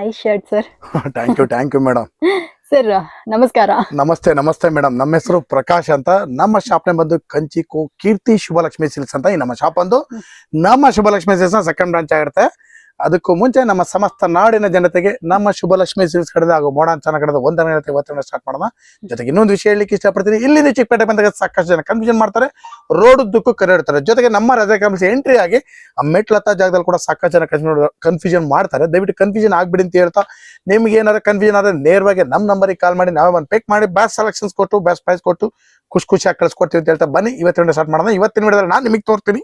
Nice shirt sir thank you thank you madam sir ನಮಸ್ಕಾರ. ನಮಸ್ತೆ ನಮಸ್ತೆ ಮೇಡಮ್ ನಮ್ಮ ಹೆಸರು ಪ್ರಕಾಶ್ ಅಂತ. ನಮ್ಮ ಶಾಪ್ನೇ ಬಂದು ಕಂಚಿಕೋ ಕೀರ್ತಿ ಶುಭಲಕ್ಷ್ಮಿ ಸಿಲ್ಸ್ ಅಂತ ಈ ನಮ್ಮ ಶಾಪ್ ಬಂದು. ನಮ್ಮ ಶುಭಲಕ್ಷ್ಮಿ ಸಿಲ್ಕ್ಸ್ ಸೆಕೆಂಡ್ ಬ್ರಾಂಚ್ ಆಗಿರುತ್ತೆ. ಅದಕ್ಕೂ ಮುಂಚೆ ನಮ್ಮ ಸಮಸ್ತ ನಾಡಿನ ಜನತೆಗೆ ನಮ್ಮ ಶುಭಲಕ್ಷ್ಮಿ ಸಿಲ್ಸ್ ಕಡೆದ ಹಾಗೂ ಮೋಡಾಂಚನ ಕಡೆದ ಒಂದನೇ ಹೇಳ್ತೀವಿ ಇವತ್ತಿನ ಸ್ಟಾರ್ಟ್ ಮಾಡೋಣ. ಜೊತೆಗೆ ಇನ್ನೊಂದು ವಿಷಯ ಹೇಳಲಿಕ್ಕೆ ಇಷ್ಟಪಡ್ತೀನಿ. ಇಲ್ಲಿಂದ ಚಿಕ್ಕಪೇಟೆ ಬಂದಾಗ ಸಾಕಷ್ಟು ಜನ ಕನ್ಫ್ಯೂಷನ್ ಮಾಡ್ತಾರೆ. ರೋಡ್ ದುಕ್ಕು ಕರೆಡ್ತಾರೆ ಜೊತೆಗೆ ನಮ್ಮ ರಜೆ ಎಂಟ್ರಿ ಆಗಿ ಆ ಮೆಟ್ಲತ್ತ ಜಾಗದಲ್ಲಿ ಕೂಡ ಸಾಕಷ್ಟು ಜನ ಕನ್ಫ್ಯೂಷನ್ ಮಾಡ್ತಾರೆ ದಯವಿಟ್ಟು ಕನ್ಫ್ಯೂಷನ್ ಆಗ್ಬಿಡಿ ಅಂತ ಹೇಳ್ತಾ, ನಿಮ್ಗೆ ಏನಾದ್ರು ಕನ್ಫ್ಯೂಷನ್ ಆದ್ರೆ ನೇರವಾಗಿ ನಮ್ಮ ನಂಬರಿಗೆ ಕಾಲ್ ಮಾಡಿ, ನಾವೇ ಒಂದು ಪಿಕ್ ಮಾಡಿ ಬೆಸ್ಟ್ ಸೆಲೆಕ್ಷನ್ಸ್ ಕೊಟ್ಟು ಬೆಸ್ಟ್ ಪ್ರೈಸ್ ಕೊಟ್ಟು, ಖುಷಿ ಖುಷಿಯಾಗಿ ಕಳಿಸ್ಕೊಡ್ತೀವಿ ಅಂತ ಹೇಳ್ತಾ ಬನ್ನಿ. ಇವತ್ತಿನ ಸ್ಟಾರ್ಟ್ ಮಾಡೋಣ. ಇವತ್ತಿನ ವಿಡಿಯೋದಲ್ಲಿ ನಾನು ನಿಮಗೆ ತೋರ್ತೀನಿ.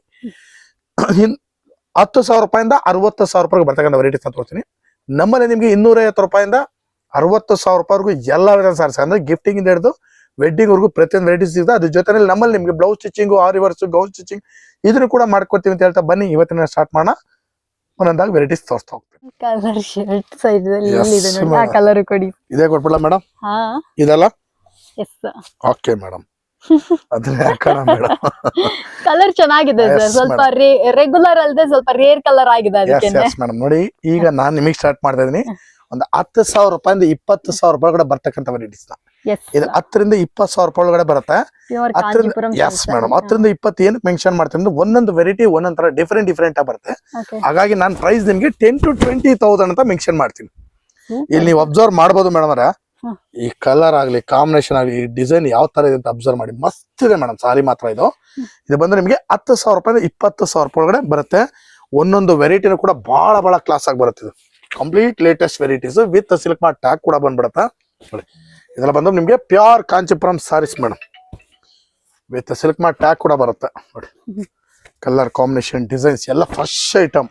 ಹತ್ತು ಸಾವಿರ ರೂಪಾಯಿಂದ ಅರವತ್ತು ಸಾವಿರ ರೂಪಾಯಿಗೆ ಬರ್ತಕ್ಕಂಥ ವೆರೈಟೀಸ್ ಅಂತ ತೋರಿಸ್ತೀನಿ ನಮ್ಮಲ್ಲಿ ನಿಮಗೆ ಇನ್ನೂರೈವತ್ತು ರೂಪಾಯಿಂದ ಅರವತ್ತು ಸಾವಿರ ರೂಪಾಯಿವರೆಗೂ ಎಲ್ಲ ವಿಧ ಸಾರಿಸಿ. ಅಂದ್ರೆ ಗಿಫ್ಟಿಂಗ್ ಇಂದ ಹಿಡಿದು ವೆಡ್ಡಿಂಗ್ ವರ್ಗೂ ಪ್ರತಿಯೊಂದು ವೆರೈಟೀಸ್ ಇದೆ ಅದ್ರ ಜೊತೆಯಲ್ಲಿ ನಮ್ಮಲ್ಲಿ ನಿಮಗೆ ಬ್ಲೌಸ್ ಸ್ಟಿಚಿಂಗು ಆ ವರ್ಸ್ ಗೌನ್ ಸ್ಟಿಚಿಂಗ್ ಇದನ್ನು ಕೂಡ ಮಾಡ್ಕೊಡ್ತೀವಿ ಅಂತ ಹೇಳ್ತಾ ಬನ್ನಿ. ಇವತ್ತಿನ ಸ್ಟಾರ್ಟ್ ಮಾಡೋಣ. ಒಂದೊಂದಾಗಿ ವೆರೈಟೀಸ್ ತೋರಿಸ್ತಾ ಹೋಗ್ತೀನಿ ಕಲರ್ ಶರ್ಟ್ ಸೈಡ್ ಇದೆ ಕಲರ್ ಕೊಡಿ. ಇದೇ ಕೊಟ್ಬಿಡಲ್ಲ ಮೇಡಮ್ ಇದಲ್ಲ? ಓಕೆ ಮೇಡಮ್ ಕಲರ್ ಚೆನ್ನಾಗಿದೆ ಸರ್ ಸ್ವಲ್ಪ ರೆಗ್ಯುಲರ್ ಅಲ್ಲದೆ ಸ್ವಲ್ಪ ರೇರ್ ಕಲರ್ ಆಗಿದೆ ಮೇಡಮ್ ನೋಡಿ ಈಗ ನಾನ್ ನಿಮಗೆ ಸ್ಟಾರ್ಟ್ ಮಾಡ್ತಾ ಇದೀನಿ. ಒಂದು ಹತ್ತು ಸಾವಿರ ರೂಪಾಯಿಂದ ಇಪ್ಪತ್ತು ಸಾವಿರ ರೂಪಾಯಿ ಒಳಗಡೆ ಬರ್ತಕ್ಕಂಥ ವೆರೈಟೀಸ್ ಇದು ಹತ್ತರಿಂದ ಇಪ್ಪತ್ತು ಸಾವಿರ ರೂಪಾಯಿ ಒಳಗಡೆ ಬರುತ್ತೆ. ಹತ್ತರಿಂದ ಎಸ್ ಮೇಡಮ್ ಹತ್ತರಿಂದ ಇಪ್ಪತ್ತು ಏನಕ್ಕೆ ಮೆನ್ಷನ್ ಮಾಡ್ತೀನಿ ಅಂದ್ರೆ ಒಂದೊಂದು ವೆರೈಟಿ ಒಂದೊಂದ್ ತರ ಡಿಫ್ರೆಂಟ್ ಡಿಫ್ರೆಂಟ್ ಆಗಿ ಬರುತ್ತೆ. ಹಾಗಾಗಿ ನಾನು ಪ್ರೈಸ್ ನಿಮ್ಗೆ ಟೆನ್ ಟು ಟ್ವೆಂಟಿ ತೌಸಂಡ್ ಅಂತ ಮೆನ್ಷನ್ ಮಾಡ್ತೀನಿ. ಇಲ್ಲಿ ನೀವು ಅಬ್ಸರ್ವ್ ಮಾಡ್ಬೋದು ಮೇಡಮ್ ಅವರ. ಈ ಕಲರ್ ಆಗ್ಲಿ ಕಾಂಬಿನೇಷನ್ ಆಗ್ಲಿ ಡಿಸೈನ್ ಯಾವ ತರ ಇದೆ ಅಂತ ಅಬ್ಸರ್ವ್ ಮಾಡಿ. ಮಸ್ತ್ ಇದೆ ಮೇಡಮ್ ಸಾರಿ ಮಾತ್ರ ಇದು. ಇದು ಬಂದ್ರೆ ನಿಮಗೆ ಹತ್ತು ಸಾವಿರ ರೂಪಾಯಿಂದ ಇಪ್ಪತ್ತು ಸಾವಿರ ರೂಪಾಯಿ ಒಳಗಡೆ ಬರುತ್ತೆ. ಒಂದೊಂದು ವೆರೈಟಿನೂ ಕೂಡ ಬಹಳ ಬಹಳ ಕ್ಲಾಸ್ ಆಗಿ ಬರುತ್ತೆ ಇದು. Complete latest varieties with silk mart tag ಕೂಡ ಬಂದ್ಬಿಡತ್ತ. ನೋಡಿ ಇದೆಲ್ಲ ಬಂದ್ರೆ ನಿಮಗೆ pure Kanchipuram saris madam with silk mart tag ಕೂಡ ಬರುತ್ತೆ. ನೋಡಿ. ಕಲರ್ ಕಾಂಬಿನೇಷನ್ ಡಿಸೈನ್ಸ್ ಎಲ್ಲ ಫ್ರೆಶ್ ಐಟಮ್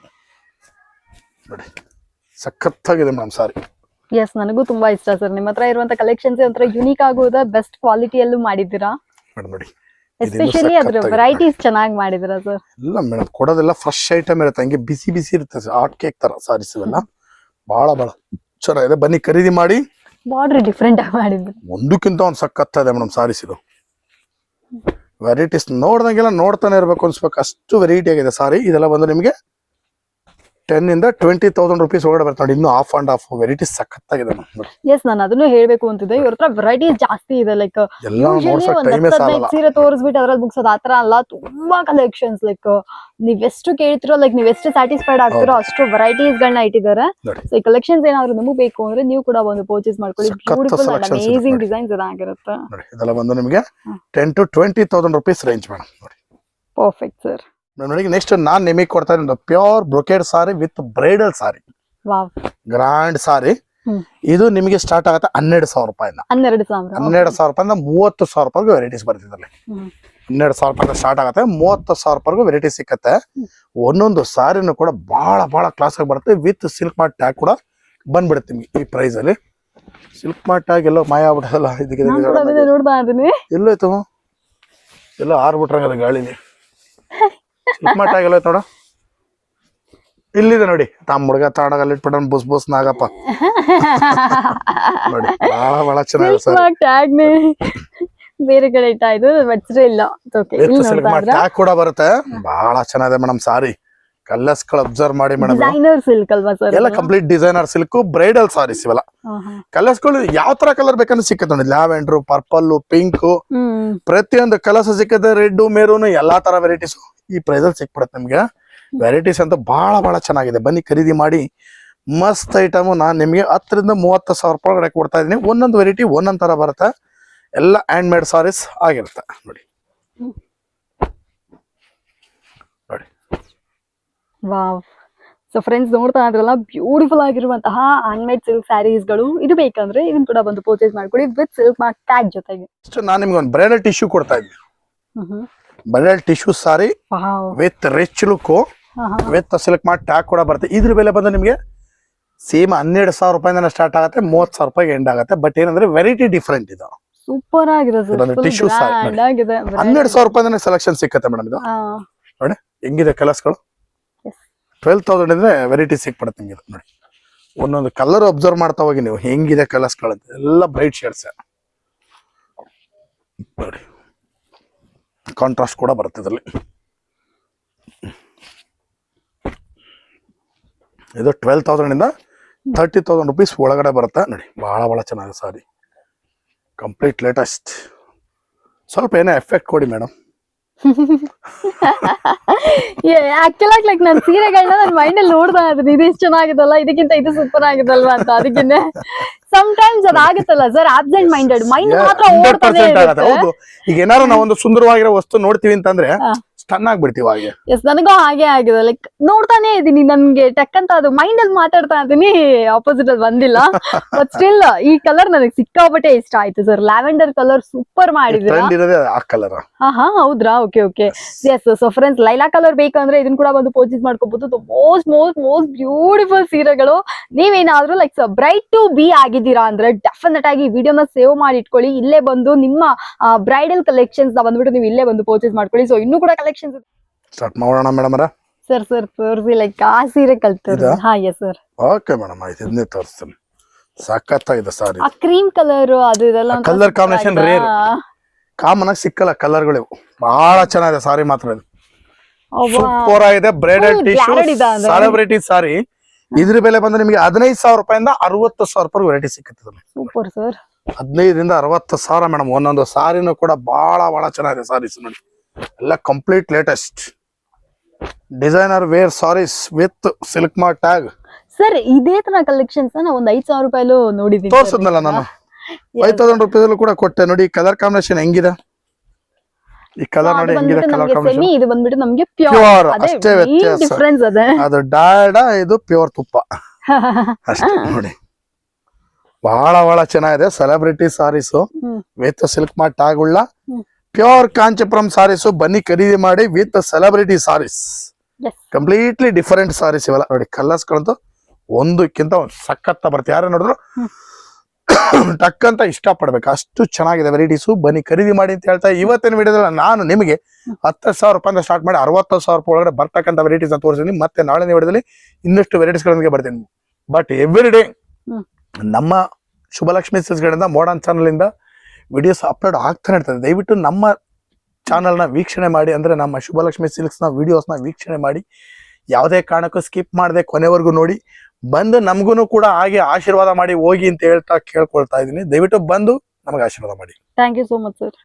ನೋಡಿ. ಸಖತ್ತಾಗಿದೆ ಮೇಡಮ್ ಸಾರಿ. ಎಸ್ ನನಗೂ ತುಂಬಾ ಇಷ್ಟ ಸರ್. ನಿಮ್ಮ ಹತ್ರ ಇರುವಂತ ಕಲೆಕ್ಷನ್ಸ್ ಒಂಥರ ಯುನೀಕ್ ಆಗೋದ ಬೆಸ್ಟ್ ಕ್ವಾಲಿಟಿಯಲ್ಲೂ ಮಾಡಿದ್ದೀರಾ? ನೋಡಿ ಎಸ್ಪೆಷಲಿ ಅದ್ರ ವೆರೈಟೀಸ್ ಚೆನ್ನಾಗಿ ಮಾಡಿದ್ದೀರಾ ಸರ್ ಇಲ್ಲ ಮೇಡಮ್ ಕೊಡೋದೆಲ್ಲ ಫ್ರೆಶ್ ಐಟಮ್ ಇರುತ್ತೆ. ಹಂಗೆ ಬಿಸಿ ಬಿಸಿ ಇರುತ್ತೆ ಹಾಟ್ ಕೇಕ್ ತರ ಸಾರೀಸ್ ಇವೆಲ್ಲ. ಬಹಳ ಬಹಳ ಚೆನ್ನಾಗಿದೆ. ಬನ್ನಿ ಖರೀದಿ ಮಾಡಿ. ಬಾರ್ಡರ್ ಡಿಫ್ರೆಂಟ್ ಆಗಿ ಮಾಡಿದ್ರು ಒಂದಕ್ಕಿಂತ ಒಂದು ಇದೆ ಮೇಡಮ್ ಸಾರೀಸ್ ಇದು. ವೆರೈಟೀಸ್ ನೋಡ್ದಂಗೆಲ್ಲ ನೋಡ್ತಾನೆ ಇರ್ಬೇಕು ಅನ್ಸ್ಬೇಕು. ಅಷ್ಟು ವೆರೈಟಿ ಆಗಿದೆ ಸಾರಿ. ಇದೆಲ್ಲ ಬಂದು ನಿಮಗೆ ಟೆನ್ ಇಂದ ಟ್ವೆಂಟಿ ತೌಸಂಡ್ ರುಪೀಸ್ ಒಳಗಡೆ ಬರ್ತಾರೆ ಇನ್ನು ಆಫ್ ಅಂಡ್ ಆಫ್ ವೆರೈಟಿ ಸಖತ್ತಾಗಿದೆ ಆಗಿದೆ ಎಸ್ ನಾನು ಅದನ್ನು ಹೇಳ್ಬೇಕು ಅಂತಿದ್ದೆ. ಇವ್ರ ಹತ್ರ ವೆರೈಟೀಸ್ ಜಾಸ್ತಿ ಇದೆ ಲೈಕ್ ಸೀರೆ ತೋರಿಸ್ಬಿಟ್ಟು ಅದ್ರಲ್ಲಿ ಮುಗಿಸೋದು ಆತರ ಅಲ್ಲ ತುಂಬಾ ಕಲೆಕ್ಷನ್ಸ್ ಲೈಕ್ ನೀವೆಷ್ಟು ಕೇಳ್ತಿರೋ ಲೈಕ್ ನೀವೆಷ್ಟು ಸ್ಯಾಟಿಸ್ಫೈಡ್ ಆಗ್ತಿರೋ ಅಷ್ಟು ವೆರೈಟೀಸ್ ಗಳನ್ನ ಇಟ್ಟಿದ್ದಾರೆ. ಸೊ ಈ ಕಲೆಕ್ಷನ್ಸ್ ಏನಾದ್ರು ನಿಮಗೆ ಬೇಕು ಅಂದ್ರೆ ನೀವು ಕೂಡ ಒಂದು ಪರ್ಚೇಸ್ ಮಾಡ್ಕೊಳ್ಳಿ. ಬ್ಯೂಟಿಫುಲ್ ಅಮೇಸಿಂಗ್ ಡಿಸೈನ್ಸ್ ಇದಾಗಿರುತ್ತೆ. ನೋಡಿ ಇದೆಲ್ಲ ಬಂದು ನಿಮಗೆ. Ten to twenty thousand rupees range madam perfect sir ನೋಡಿ ನೆಕ್ಸ್ಟ್ ನಾನ್ ನಿಮಗೆ ಕೊಡ್ತಾ ಇದ್ದೀನಿ pure brocade sari with bridal sari. Grand grand sari. ಇದು ನಿಮಗೆ ಸ್ಟಾರ್ಟ್ ಆಗುತ್ತೆ ಹನ್ನೆರಡು ಸಾವಿರ ರೂಪಾಯಿಂದ. ಹನ್ನೆರಡು ಸಾವಿರ ಹನ್ನೆರಡು ಸಾವಿರ ರೂಪಾಯಿಂದ ಮೂವತ್ತು ಸಾವಿರ ರೂಪಾಯಿ ವೆರೈಟೀಸ್ ಬರ್ತಿದ್ರಲ್ಲಿ. ಹನ್ನೆರಡು ಸಾವಿರ ರೂಪಾಯಿಂದ ಸ್ಟಾರ್ಟ್ ಆಗುತ್ತೆ ಮೂವತ್ತು ಸಾವಿರ ರೂಪಾಯಿಗೂ ವೆರೈಟಿ ಸಿಕ್ಕತ್ತೆ. ಒಂದೊಂದು ಸಾರಿನೂ ಕೂಡ ಬಹಳ ಬಹಳ ಕ್ಲಾಸ್ ಆಗಿ ಬರುತ್ತೆ. ವಿತ್ ಸಿಲ್ಕ್ ಮಾರ್ಟ್ ಟ್ಯಾಗ್ ಕೂಡ ಬಂದ್ಬಿಡುತ್ತೆ ನಿಮ್ಗೆ ಈ ಪ್ರೈಸ್ ಅಲ್ಲಿ. ಸಿಲ್ಕ್ ಮಾರ್ಟ್ ಟ್ಯಾಗ್ ಎಲ್ಲೋ ಮಾಯ ಆಗ್ಬಿಟ್ಟಲ್ಲ ಇದಕ್ಕೆ ಎಲ್ಲೋ ಎಲ್ಲೋಯ್ತು. ಎಲ್ಲ ಆರ್ಬಿಟ್ರಂಗದ ಗಾಳಿಲಿ. ಸಿಲ್ಕ್ ಆಗಿಲ್ಲ ನೋಡ. ಇಲ್ಲಿದೆ ನೋಡಿ. ತಮ್ಮ ಹುಡುಗ ತಾಡಗಲ್ಲಿ ಇಟ್ಬಿಟ್ಟು ಬುಸ್ ಬುಸ್ ನಾಗಪ್ಪ. ನೋಡಿ ಬಹಳ ಬಹಳ ಚೆನ್ನಾಗಿದೆ ಸರ್ ಬೇರೆ ಕಡೆ ಇಟ್ಟಾಯ್ತು ಬಟ್ ಇಲ್ಲ. ಕೂಡ ಬರುತ್ತೆ. ಬಹಳ ಚೆನ್ನಾಗಿದೆ ಮೇಡಮ್ ಸಾರಿ. ಕಲರ್ಸ್ಗಳು ಅಬ್ಸರ್ವ್ ಮಾಡಿ ಮೇಡಮ್ ಡಿಸೈನರ್ ಸಿಲ್ಕ್ ಅಲ್ವಾ ಸರ್ ಎಲ್ಲ complete designer silk bridal saris ಇವೆಲ್ಲ. ಕಲರ್ಸ್ಗಳು ಯಾವ ತರ ಕಲರ್ ಬೇಕಂದ್ರೆ ಸಿಕ್ಕತ್ತೆ ನೋಡಿ. ಲ್ಯಾವೆಂಡ್ರು ಪರ್ಪಲ್ ಪಿಂಕ್ ಪ್ರತಿಯೊಂದು ಕಲರ್ಸ್ ಸಿಕ್ಕತ್ತೆ. ರೆಡ್ ಮೇರೂನ್ ಎಲ್ಲಾ ತರ ವೆರೈಟೀಸ್ ಈ ಪ್ರೈಸ್ ಅಲ್ಲಿ ಸಿಕ್ಬಿಡುತ್ತೆ ನಿಮ್ಗೆ. ವೆರೈಟೀಸ್ ಅಂತ ಬಹಳ ಬಹಳ ಚೆನ್ನಾಗಿದೆ. ಬನ್ನಿ ಖರೀದಿ ಮಾಡಿ. ಮಸ್ತ್ ಐಟಮ್ ನಾನು ನಿಮ್ಗೆ ಹತ್ತರಿಂದ ಮೂವತ್ತು ಸಾವಿರ ರೂಪಾಯಿ ಕೊಡ್ತಾ ಇದೀನಿ ಒಂದೊಂದು ವೆರೈಟಿ ಒಂದೊಂದ್ ತರ ಬರುತ್ತೆ. ಎಲ್ಲ ಹ್ಯಾಂಡ್ ಮೇಡ್ ಸಾರೀಸ್ ಆಗಿರುತ್ತೆ. ನೋಡಿ. ವಾವ್. ಸೊ ಫ್ರೆಂಡ್ಸ್ ನೋಡ್ತಾ ಇದ್ರಲ್ಲ ಬ್ಯೂಟಿಫುಲ್ ಆಗಿರುವಂತಹ ಅನ್ಮೇಡ್ ಸಿಲ್ಕ್ ಸ್ಯಾರೀಸ್ಗಳು ಇದು ಬೇಕಂದ್ರೆ ಇದನ್ನ ಕೂಡ ಬಂದು ಪರ್ಚೇಸ್ ಮಾಡ್ಕೊಳ್ಳಿ ವಿತ್ ಸಿಲ್ಕ್ ಮಾರ್ಕ್ ಟ್ಯಾಗ್ ಜೊತೆಗೆ. ನಾನು ನಿಮ್ಗೆ ಒಂದು ಬ್ರೈಡಲ್ ಟಿಶ್ಯೂ ಕೊಡ್ತಾ ಇದ್ದೀನಿ. Bridal tissue sari with rich look with silk mark tag ಕೂಡ ಬರುತ್ತೆ. ಇದ್ರ ಬೆಲೆ ಬಂದು ನಿಮಗೆ ಸೇಮ್ ಹನ್ನೆರಡು ಸಾವಿರ ರೂಪಾಯಿಂದ ಸ್ಟಾರ್ಟ್ ಆಗುತ್ತೆ ಮೂವತ್ತು ಸಾವಿರ ರೂಪಾಯಿಗೆ ಎಂಡ್ ಆಗುತ್ತೆ. ಬಟ್ ಏನಂದ್ರೆ ವೆರೈಟಿ ಡಿಫ್ರೆಂಟ್ ಇದು. ಸೂಪರ್ ಆಗಿದೆ ಟಿಶ್ಯೂ ಹನ್ನೆರಡು ಸಾವಿರ ರೂಪಾಯಿಂದ ಸೆಲೆಕ್ಷನ್ ಸಿಕ್ಕತ್ತೆ ಮೇಡಮ್ ಇದು. ನೋಡಿ ಹೆಂಗಿದೆ ಕಲರ್ಸ್ಗಳು Yes. ಟ್ವೆಲ್ ತೌಸಂಡ್ ಇದ್ರೆ ವೆರೈಟಿ ಸಿಕ್ಬಿಡುತ್ತೆ ನಿಮಗೆ ನೋಡಿ. ಒಂದೊಂದು ಕಲರ್ ಅಬ್ಸರ್ವ್ ಮಾಡ್ತಾ ಹೋಗಿ ನೀವು, ಹೆಂಗಿದೆ ಕಲರ್ಸ್ಗಳು ಎಲ್ಲ ಬ್ರೈಟ್ ಶೇಡ್ಸ್ ನೋಡಿ. ಕಾಂಟ್ರಾಸ್ಟ್ ಕೂಡ ಬರುತ್ತೆ ಇದರಲ್ಲಿ. ಇದು ಟ್ವೆಲ್ ತೌಸಂಡ್ ಇಂದ ತರ್ಟಿ ತೌಸಂಡ್ ರುಪೀಸ್ ಒಳಗಡೆ ಬರುತ್ತೆ. ನೋಡಿ ಭಾಳ ಭಾಳ ಚೆನ್ನಾಗಿದೆ ಸಾರಿ. ಕಂಪ್ಲೀಟ್ ಲೇಟೆಸ್ಟ್ ಸ್ವಲ್ಪ ಏನೇ ಎಫೆಕ್ಟ್ ಕೊಡಿ ಮೇಡಮ್ ಆಕ್ಚುಲ್ ಲೈಕ್ ನನ್ ಸೀರೆಗಳನ್ನ ನನ್ ಮೈಂಡ್ ಅಲ್ಲಿ ಇದ್ದೀನಿ. ಇದು ಇಷ್ಟು ಚೆನ್ನಾಗಿದಲ್ಲ ಇದಕ್ಕಿಂತ ಇದು ಸೂಪರ್ ಆಗಿದಲ್ವಾ ಅಂತ ಅದಕ್ಕಿಂತ. ಟೈಮ್ಸ್ ಅದಾಗುತ್ತಲ್ಲ ಸರ್ ಆಬ್ಸೆಂಟ್ ಮೈಂಡೆಡ್ ಮೈಂಡ್ ಮಾತ್ರ ಓಡ್ತಾನೆ ಹೌದು. ಈಗ ಏನಾರ ನಾವು ಒಂದು ಸುಂದರವಾಗಿರೋ ವಸ್ತು ನೋಡ್ತೀವಿ ಅಂತಂದ್ರೆ. ಸ್ಟನ್ ಆಗ್ಬಿಡ್ತೀವಿ ಹಾಗೆ? ಎಸ್ ನನಗೂ ಹಾಗೆ ಆಗಿದೆ. ಲೈಕ್ ನೋಡ್ತಾನೆ ಇದೀನಿ ನನ್ಗೆ ಟಕ್ ಅಂತ ಅದು ಮೈಂಡ್ ಅಲ್ಲಿ ಮಾತಾಡ್ತಾ ಇದೀನಿ ಆಪೋಸಿಟ್ ಅಲ್ಲಿ ಬಂದಿಲ್ಲ. ಬಟ್ ಸ್ಟಿಲ್ ಈ ಕಲರ್ ನನಗೆ ಸಿಕ್ಕಾಪಟ್ಟೆ ಇಷ್ಟ ಆಯ್ತು ಸರ್ ಲ್ಯಾವೆಂಡರ್ ಕಲರ್ ಸೂಪರ್ ಮಾಡಿದ್ರೆ ಆ ಕಲರ್ ಹಾ ಹಾ ಹೌದ್ರಾ? Okay okay yes so friends Laila colour ಬೇಕಂದ್ರೆ ಇದನ್ನ ಕೂಡ ಬಂದು ಪರ್ಚೇಸ್ ಮಾಡ್ಕೋಬಹುದು ಮೋಸ್ಟ್ ಮೋಸ್ಟ್ ಮೋಸ್ಟ್ ಬ್ಯೂಟಿಫುಲ್ ಸೀರೆಗಳು. ನೀವೇನಾದ್ರೂ ಲೈಕ್ ಬ್ರೈಟ್ ಟು ಬಿ ಆಗಿದ್ದೀರಾ ಅಂದ್ರೆ ಡೆಫಿನೆಟ್ ಆಗಿ ವಿಡಿಯೋನ ಸೇವ್ ಮಾಡಿ ಇಟ್ಕೊಳ್ಳಿ ಇಲ್ಲೇ ಬಂದು ನಿಮ್ಮ ಬ್ರೈಡಲ್ ಕಲೆಕ್ಷನ್ಸ್ ಬಂದ್ಬಿಟ್ಟು ನೀವು ಇಲ್ಲೇ ಬಂದು ಪರ್ಚೇಸ್ ಮಾಡ್ಕೊಳ್ಳಿ. ಸೊ ಇನ್ನೂ ಕೂಡ ಕಲೆಕ್ಷನ್ಸ್ ಸ್ಟಾರ್ಟ್ ಮಾಡೋಣ ಮೇಡಮ್ ಸರ್ ಸರ್ ತೋರಿಸಿ ಲೈಕ್ ಆ ಸೀರೆ ಕಲ್ತಿರಿ? ಹಾ ಎಸ್ ಸರ್ ಓಕೆ ಮೇಡಮ್ ಆಯ್ತು. ಇದನ್ನೇ ತೋರಿಸ್ತೀನಿ. ಸಖತ್ತಾಗಿದೆ ಸಾರಿ ಆ ಕ್ರೀಮ್ ಕಲರ್ ಅದು ಇದೆಲ್ಲ ಕಲರ್ ಕಾಂಬಿನೇಷನ್ combination ಕಾಮನ್ ಆಗಿ ಸಿಕ್ಕಲ್ಲ ಕಲರ್ಗಳು ಬಹಳ ಚೆನ್ನಾಗಿದೆ ಸಾರಿ ಮಾತ್ರ. ಸೂಪರ್ ಆಗಿದೆ ಬ್ರೈಡಲ್ ಟಿಶ್ಯೂ ಸೆಲೆಬ್ರಿಟಿ ಸಾರಿ ಇದ್ರ ಬೆಲೆ ಬಂದ್ರೆ ನಿಮಗೆ ಹದಿನೈದು ಸಾವಿರ ರೂಪಾಯಿಂದ ಅರವತ್ತು ಸಾವಿರ ರೂಪಾಯಿ ವೆರೈಟಿ ಸಿಕ್ಕುತ್ತೆ ಸೂಪರ್ ಸರ್. ಹದಿನೈದರಿಂದ ಅರವತ್ತು ಸಾವಿರ ಮೇಡಮ್ ಒಂದೊಂದು ಸಾರಿನೂ ಕೂಡ ಬಹಳ ಬಹಳ ಚೆನ್ನಾಗಿದೆ ಸಾರೀಸ್ ನೋಡಿ. ಎಲ್ಲ complete latest designer wear saris with silk mark tag sir ಇದೇ ತರ ಕಲೆಕ್ಷನ್ಸ್ ನಾ ಒಂದ್ ಐದ್ ಸಾವಿರ ರೂಪಾಯಲ್ಲೂ ನೋಡಿದೀನಿ ತೋರಿಸಿದ್ನಲ್ಲ ತೋರ್ಸದ್ನಲ್ಲ ನಾನು? ಫೈವ್ ತೌಸಂಡ್ ರುಪೀಸ್ ಕೂಡ ಕೊಟ್ಟೆ ನೋಡಿ ಕಲರ್ ಕಾಂಬಿನೇಷನ್ ಹೆಂಗಿದೆ? ಈ ಕಲರ್ ನೋಡಿ ಹೆಂಗಿದೆ ಕಲರ್ ಕಾಂಬಿನೇಷನ್ ಇದು ಬಂದ್ಬಿಟ್ಟು ನಮಗೆ ಪ್ಯೂರ್ ಅಷ್ಟೇ ವ್ಯತ್ಯಾಸ. ಡಿಫ್ರೆನ್ಸ್ ಅದೇ. ಅದು ಡಾಲ್ಡ ಇದು ಪ್ಯೂರ್ ತುಪ್ಪ. ಅಷ್ಟೇ ನೋಡಿ. ಬಹಳ ಬಹಳ ಚೆನ್ನಾಗಿದೆ. Celebrity saris. With silk mart ಆಗುಳ್ಳ. Pure Kanchipuram saris ಬನ್ನಿ ಖರೀದಿ ಮಾಡಿ with celebrity saris. Completely different saris ಇವೆಲ್ಲ ನೋಡಿ ಕಲರ್ಸ್ ಗಳಂತೂ ಒಂದಕ್ಕಿಂತ ಒಂದು ಸಖತ್ತ ಬರುತ್ತೆ. ಯಾರೇ ನೋಡಿದ್ರು ಟಕ್ ಅಂತ ಇಷ್ಟಪಡ್ಬೇಕು. ಅಷ್ಟು ಚೆನ್ನಾಗಿದೆ ವೆರೈಟೀಸು. ಬನ್ನಿ ಖರೀದಿ ಮಾಡಿ ಅಂತ ಹೇಳ್ತಾ ಇವತ್ತಿನ ವಿಡಿಯೋದಲ್ಲಿ ನಾನು ನಿಮಗೆ ಹತ್ತು ಸಾವಿರ ರೂಪಾಯಿಂದ ಸ್ಟಾರ್ಟ್ ಮಾಡಿ ಅರವತ್ತು ಸಾವಿರ ರೂಪಾಯಿ ಒಳಗಡೆ ಬರ್ತಕ್ಕಂಥ ವೆರೈಟೀಸ್ ಅಂತ ತೋರಿಸ್ತೀನಿ. ಮತ್ತೆ ನಾಳೆ ವಿಡಿಯೋದಲ್ಲಿ ಇನ್ನಷ್ಟು ವೆರೈಟೀಸ್ಗಳೊಂದಿಗೆ ಬರ್ತೀನಿ. ಬಟ್ ಎವ್ರಿ ಡೇ ನಮ್ಮ ಶುಭಲಕ್ಷ್ಮಿ ಸಿಸ್ಗಳಿಂದ ಮೋಡನ್ ಚಾನಲಿಂದ ಚಾನಲ್ ಇಂದ ವಿಡಿಯೋಸ್ ಅಪ್ಲೋಡ್ ಆಗ್ತಾನೆ ಇರ್ತದೆ. ದಯವಿಟ್ಟು ನಮ್ಮ ಚಾನಲ್ನ ವೀಕ್ಷಣೆ ಮಾಡಿ ಅಂದ್ರೆ ನಮ್ಮ ಶುಭಲಕ್ಷ್ಮಿ ಸಿಲ್ಕ್ಸ್ನ ವೀಡಿಯೋಸ್ನ ವೀಕ್ಷಣೆ ಮಾಡಿ ಯಾವುದೇ ಕಾರಣಕ್ಕೂ ಸ್ಕಿಪ್ ಮಾಡದೆ ಕೊನೆವರೆಗೂ ನೋಡಿ. ಬಂದು ನಮಗೂ ಕೂಡ ಹಾಗೆ ಆಶೀರ್ವಾದ ಮಾಡಿ ಹೋಗಿ ಅಂತ ಹೇಳ್ತಾ ಕೇಳ್ಕೊಳ್ತಾ ಇದ್ದೀನಿ. ದಯವಿಟ್ಟು ಬಂದು ನಮಗೆ ಆಶೀರ್ವಾದ ಮಾಡಿ. Thank you so much sir